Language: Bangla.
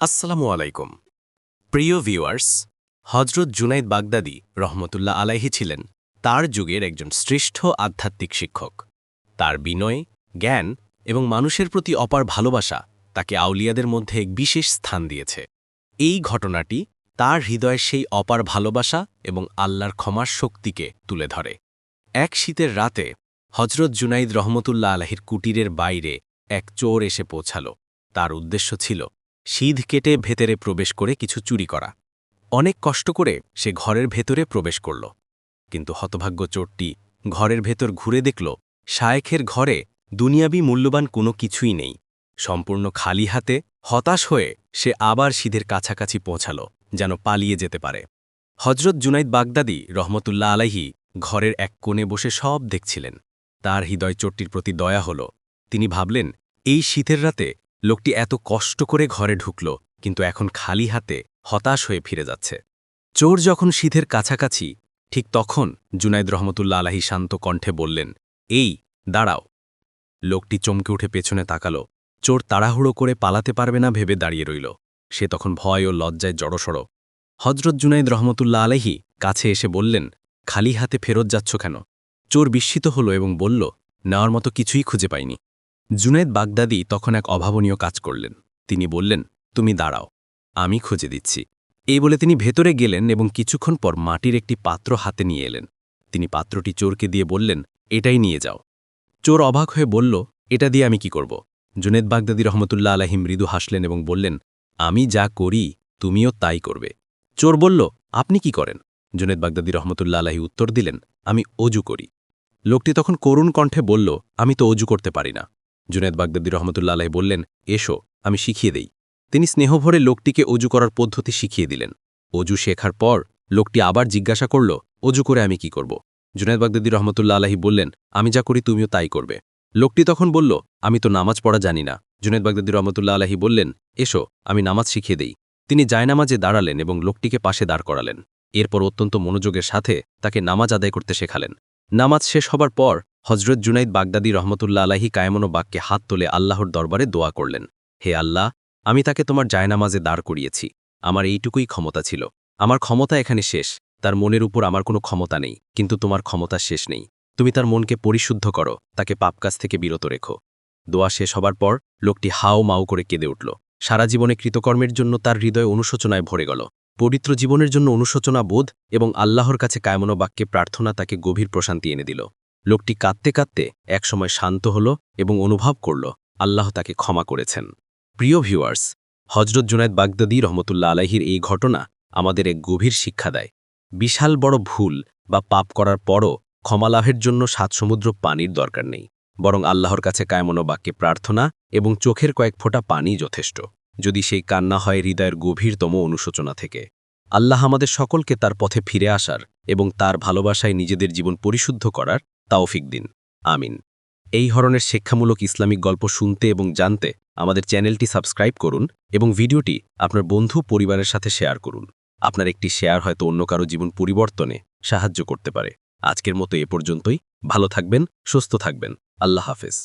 আসসালামু আলাইকুম। প্রিয় ভিউয়ার্স, হজরত জুনাইদ বাগদাদি রহমতুল্লাহ আলাইহি ছিলেন তার যুগের একজন শ্রেষ্ঠ আধ্যাত্মিক শিক্ষক। তার বিনয়, জ্ঞান এবং মানুষের প্রতি অপার ভালোবাসা তাকে আউলিয়াদের মধ্যে এক বিশেষ স্থান দিয়েছে। এই ঘটনাটি তার হৃদয়ের সেই অপার ভালোবাসা এবং আল্লাহর ক্ষমার শক্তিকে তুলে ধরে। এক শীতের রাতে হজরত জুনাইদ রহমতুল্লাহ আলাহির কুটিরের বাইরে এক চোর এসে পৌঁছাল। তার উদ্দেশ্য ছিল সিধ কেটে ভেতরে প্রবেশ করে কিছু চুরি করা। অনেক কষ্ট করে সে ঘরের ভেতরে প্রবেশ করল। কিন্তু হতভাগ্য চোরটি ঘরের ভেতর ঘুরে দেখল, শায়েখের ঘরে দুনিয়াবি মূল্যবান কোনো কিছুই নেই। সম্পূর্ণ খালি হাতে হতাশ হয়ে সে আবার সিধের কাছাকাছি পৌঁছাল, যেন পালিয়ে যেতে পারে। হজরত জুনাইদ বাগদাদি রহমতুল্লাহ আলাহি ঘরের এক কোণে বসে সব দেখছিলেন। তার হৃদয় চোরটির প্রতি দয়া হল। তিনি ভাবলেন, এই শীতের রাতে লোকটি এত কষ্ট করে ঘরে ঢুকল, কিন্তু এখন খালি হাতে হতাশ হয়ে ফিরে যাচ্ছে। চোর যখন শীতের কাছাকাছি, ঠিক তখন জুনাইদ রহমতুল্লা আলাহি শান্ত কণ্ঠে বললেন, এই, দাঁড়াও। লোকটি চমকে উঠে পেছনে তাকালো। চোর তাড়াহুড়ো করে পালাতে পারবে না ভেবে দাঁড়িয়ে রইল। সে তখন ভয় ও লজ্জায় জড়সড়। হজরত জুনাইদ রহমতুল্লা আলাহি কাছে এসে বললেন, খালি হাতে ফেরত যাচ্ছ কেন? চোর বিস্মিত হল এবং বলল, নেওয়ার মতো কিছুই খুঁজে পাইনি। জুনেদ বাগদাদি তখন এক অভাবনীয় কাজ করলেন। তিনি বললেন, তুমি দাঁড়াও, আমি খুঁজে দিচ্ছি। এই বলে তিনি ভেতরে গেলেন এবং কিছুক্ষণ পর মাটির একটি পাত্র হাতে নিয়ে এলেন। তিনি পাত্রটি চোরকে দিয়ে বললেন, এটাই নিয়ে যাও। চোর অবাক হয়ে বলল, এটা দিয়ে আমি কি করব? জুনেদ বাগদাদি রহমতুল্লাহ আলাহি মৃদু হাসলেন এবং বললেন, আমি যা করি, তুমিও তাই করবে। চোর বলল, আপনি কি করেন? জুনেদ বাগদাদি রহমতুল্লাহ আলাহি উত্তর দিলেন, আমি অজু করি। লোকটি তখন করুণ কণ্ঠে বলল, আমি তো অজু করতে পারি না। জুনেদ বাগদাদি রহমতুল্লা আলাহি বললেন, এসো, আমি শিখিয়ে দেই। তিনি স্নেহভরে লোকটিকে অজু করার পদ্ধতি শিখিয়ে দিলেন। অজু শেখার পর লোকটি আবার জিজ্ঞাসা করল, অজু করে আমি কি করব? জুনেদ বাগদাদি রহমতুল্লা আলাহি বললেন, আমি যা করি তুমিও তাই করবে। লোকটি তখন বলল, আমি তো নামাজ পড়া জানি না। জুনেদ বাগদাদি রহমতুল্লা আলাহি বললেন, এসো, আমি নামাজ শিখিয়ে দেই। তিনি জায়নামাজে দাঁড়ালেন এবং লোকটিকে পাশে দাঁড় করালেন। এরপর অত্যন্ত মনোযোগের সাথে তাকে নামাজ আদায় করতে শেখালেন। নামাজ শেষ হবার পর হজরত জুনাইদ বাগদাদি রহমতুল্লা আলাহি কায়মনো বাক্যে হাত তোলে আল্লাহর দরবারে দোয়া করলেন, হে আল্লাহ, আমি তাকে তোমার জায়নামাজে দাঁড় করিয়েছি, আমার এইটুকুই ক্ষমতা ছিল, আমার ক্ষমতা এখানে শেষ, তার মনের উপর আমার কোনো ক্ষমতা নেই, কিন্তু তোমার ক্ষমতা শেষ নেই, তুমি তার মনকে পরিশুদ্ধ করো, তাকে পাপকাজ থেকে বিরত রেখো। দোয়া শেষ হবার পর লোকটি হাও মাও করে কেঁদে উঠল, সারা জীবনে কৃতকর্মের জন্য তার হৃদয় অনুশোচনায় ভরে গেল, পবিত্র জীবনের জন্য অনুশোচনা বোধ এবং আল্লাহর কাছে কায়মনো বাক্যে প্রার্থনা তাকে গভীর প্রশান্তি এনে দিল। লোকটি কাঁদতে কাঁদতে একসময় শান্ত হল এবং অনুভব করল, আল্লাহ তাকে ক্ষমা করেছেন। প্রিয় ভিউয়ার্স, হজরত জুনায়দ বাগদাদি রহমতুল্লা আলাহির এই ঘটনা আমাদের এক গভীর শিক্ষা দেয়। বিশাল বড় ভুল বা পাপ করার পরও ক্ষমা লাভের জন্য সাত সমুদ্র পানির দরকার নেই, বরং আল্লাহর কাছে কায়মনো বাক্যে প্রার্থনা এবং চোখের কয়েক ফোঁটা পানি যথেষ্ট, যদি সেই কান্না হয় হৃদয়ের গভীরতম অনুশোচনা থেকে। আল্লাহ আমাদের সকলকে তার পথে ফিরে আসার এবং তার ভালোবাসায় নিজেদের জীবন পরিশুদ্ধ করার তাওফিক দিন। আমিন। এই ধরনের শিক্ষামূলক ইসলামিক গল্প শুনতে এবং জানতে আমাদের চ্যানেলটি সাবস্ক্রাইব করুন এবং ভিডিওটি আপনার বন্ধু পরিবারের সাথে শেয়ার করুন। আপনার একটি শেয়ার হয়তো অন্য কারও জীবন পরিবর্তনে সাহায্য করতে পারে। আজকের মতো এ পর্যন্তই। ভালো থাকবেন, সুস্থ থাকবেন। আল্লাহ হাফেজ।